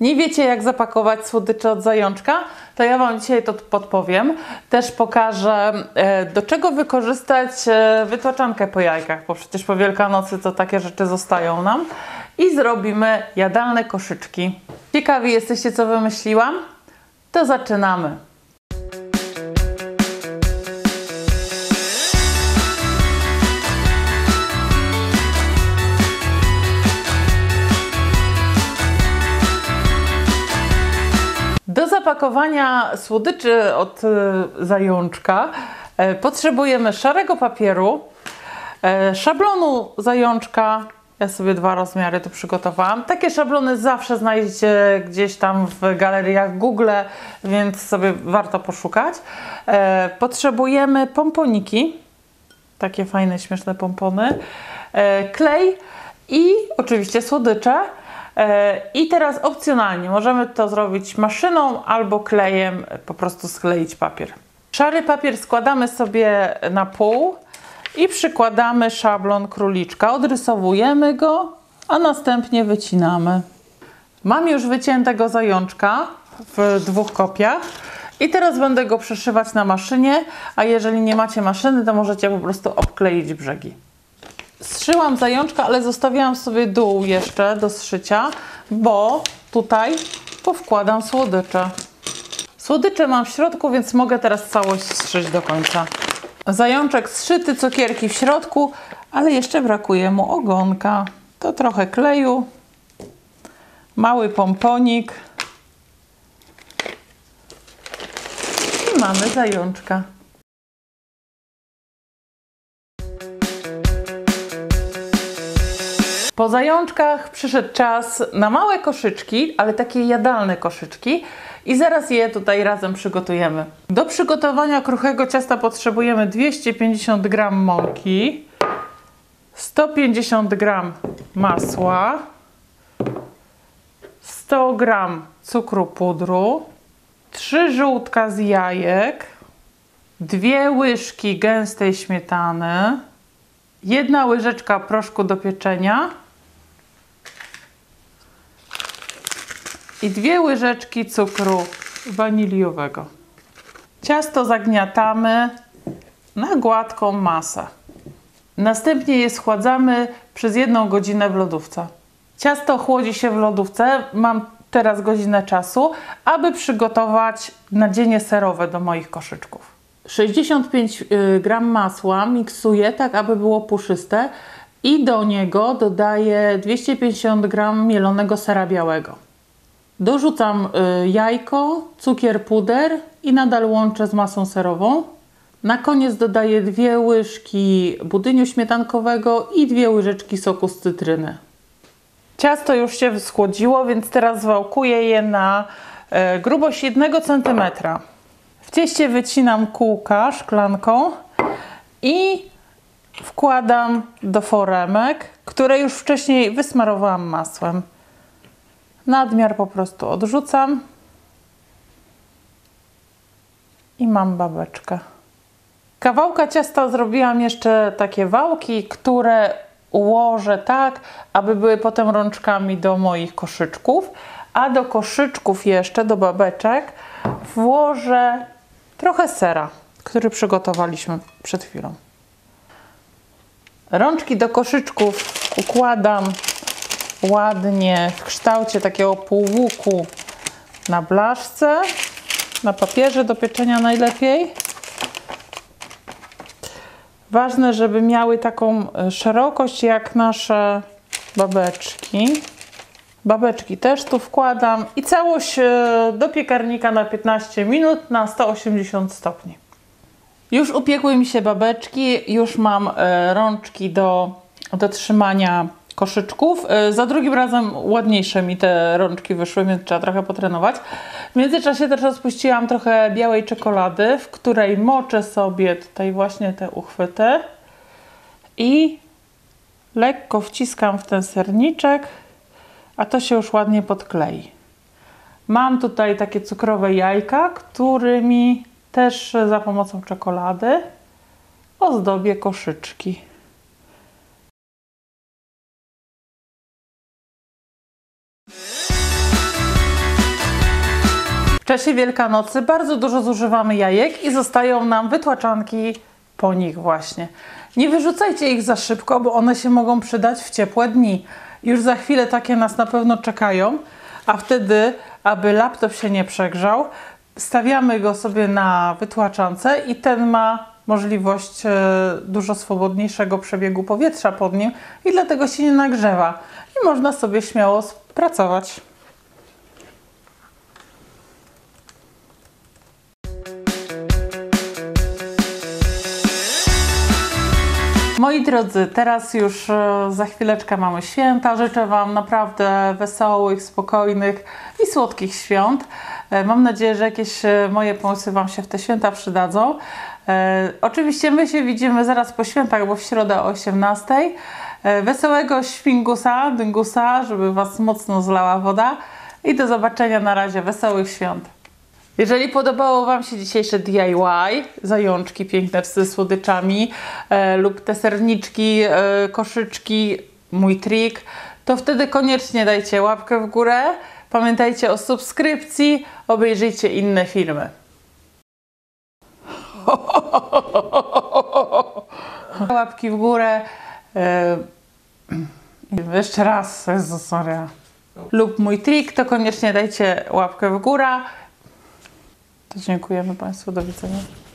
Nie wiecie, jak zapakować słodycze od zajączka? To ja Wam dzisiaj to podpowiem. Też pokażę, e, do czego wykorzystać e, wytłaczankę po jajkach, bo przecież po Wielkanocy to takie rzeczy zostają nam. I zrobimy jadalne koszyczki. Ciekawi jesteście, co wymyśliłam? To zaczynamy. Do zapakowania słodyczy od y, zajączka e, potrzebujemy szarego papieru, e, szablonu zajączka. Ja sobie dwa rozmiary tu przygotowałam. Takie szablony zawsze znajdziecie gdzieś tam w galeriach Google, więc sobie warto poszukać. E, potrzebujemy pomponiki, takie fajne, śmieszne pompony, klej i oczywiście słodycze. I teraz opcjonalnie możemy to zrobić maszyną albo klejem, po prostu skleić papier. Szary papier składamy sobie na pół i przykładamy szablon króliczka. Odrysowujemy go, a następnie wycinamy. Mam już wyciętego zajączka w dwóch kopiach. I teraz będę go przeszywać na maszynie, a jeżeli nie macie maszyny, to możecie po prostu obkleić brzegi. Zszyłam zajączka, ale zostawiłam sobie dół jeszcze do zszycia, bo tutaj powkładam słodycze. Słodycze mam w środku, więc mogę teraz całość zszyć do końca. Zajączek zszyty, cukierki w środku, ale jeszcze brakuje mu ogonka. To trochę kleju, mały pomponik i mamy zajączka. Po zajączkach przyszedł czas na małe koszyczki, ale takie jadalne koszyczki i zaraz je tutaj razem przygotujemy. Do przygotowania kruchego ciasta potrzebujemy 250 g mąki, 150 g masła, 100 g cukru pudru, 3 żółtka z jajek, 2 łyżki gęstej śmietany, jedna łyżeczka proszku do pieczenia i dwie łyżeczki cukru waniliowego. Ciasto zagniatamy na gładką masę. Następnie je schładzamy przez jedną godzinę w lodówce. Ciasto chłodzi się w lodówce. Mam teraz godzinę czasu, aby przygotować nadzienie serowe do moich koszyczków. 65 y, gram masła miksuję tak, aby było puszyste i do niego dodaję 250 gram mielonego sera białego. Dorzucam y, jajko, cukier puder i nadal łączę z masą serową. Na koniec dodaję dwie łyżki budyniu śmietankowego i dwie łyżeczki soku z cytryny. Ciasto już się schłodziło, więc teraz wałkuję je na y, grubość 1 cm. W cieście wycinam kółka szklanką i wkładam do foremek, które już wcześniej wysmarowałam masłem. Nadmiar po prostu odrzucam. I mam babeczkę. Kawałka ciasta zrobiłam jeszcze takie wałki, które ułożę tak, aby były potem rączkami do moich koszyczków, a do koszyczków jeszcze, do babeczek włożę trochę sera, który przygotowaliśmy przed chwilą. Rączki do koszyczków układam ładnie w kształcie takiego półłuku na blaszce, na papierze do pieczenia najlepiej. Ważne, żeby miały taką e, szerokość jak nasze babeczki. Babeczki też tu wkładam i całość e, do piekarnika na 15 minut na 180 stopni. Już upiekły mi się babeczki, już mam e, rączki do, do trzymania koszyczków. E, za drugim razem ładniejsze mi te rączki wyszły, więc trzeba trochę potrenować. W międzyczasie też rozpuściłam trochę białej czekolady, w której moczę sobie tutaj właśnie te uchwyty i lekko wciskam w ten serniczek, a to się już ładnie podklei. Mam tutaj takie cukrowe jajka, którymi też za pomocą czekolady ozdobię koszyczki. Czasie Wielkanocy bardzo dużo zużywamy jajek i zostają nam wytłaczanki po nich właśnie. Nie wyrzucajcie ich za szybko, bo one się mogą przydać w ciepłe dni. Już za chwilę takie nas na pewno czekają, a wtedy, aby laptop się nie przegrzał, stawiamy go sobie na wytłaczance i ten ma możliwość e, dużo swobodniejszego przebiegu powietrza pod nim i dlatego się nie nagrzewa. I można sobie śmiało pracować. Moi drodzy, teraz już e, za chwileczkę mamy święta. Życzę Wam naprawdę wesołych, spokojnych i słodkich świąt. E, Mam nadzieję, że jakieś e, moje pomysły Wam się w te święta przydadzą. Oczywiście my się widzimy zaraz po świętach, bo w środę o 18. E, Wesołego świngusa, dyngusa, żeby Was mocno zlała woda. I do zobaczenia na razie. Wesołych świąt. Jeżeli podobało Wam się dzisiejsze DIY, zajączki piękne ze słodyczami e, lub te serniczki, e, koszyczki, mój trik, to wtedy koniecznie dajcie łapkę w górę. Pamiętajcie o subskrypcji, obejrzyjcie inne filmy. Łapki w górę. E, jeszcze raz, Jezus Maria. Lub mój trik, to koniecznie dajcie łapkę w górę. Dziękujemy Państwu. Do widzenia.